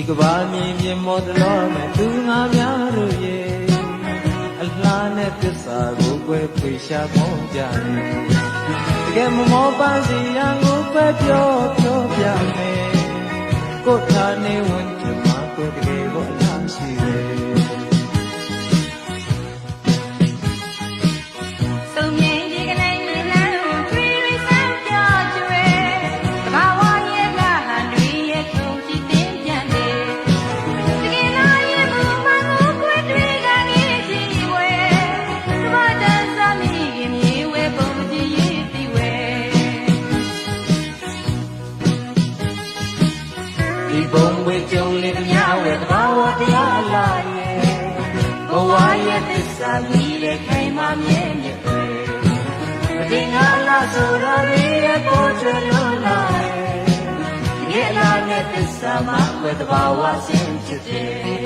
ဒီကဘာမြင်မြင်မောတလောမဲ့သူငါများတို့ရဲ့အလားနဲ့သစ္စာကိုကွယ်ဖေရှာမောကြတယ်တကယ်မမောပန်းစီရန်ကိုပဲပြောပြောပြမယ်ကိုယ်ထာနေဝင် ဒီဘုံဝေကြုံလေးတများဝဲတဘာဝတရားလာရဲ့ဘဝရဲ့သစ္စာမြည်တဲ့ခိုင်မာမြဲမြဲပဲမတင်ငါလာဆိုတော့ဒီရဲ့ပေါ်ချလို့လာရဲ့ဒီလာနဲ့သစ္စာမှာဝဲတဘာဝဆင်းဖြစ်တယ်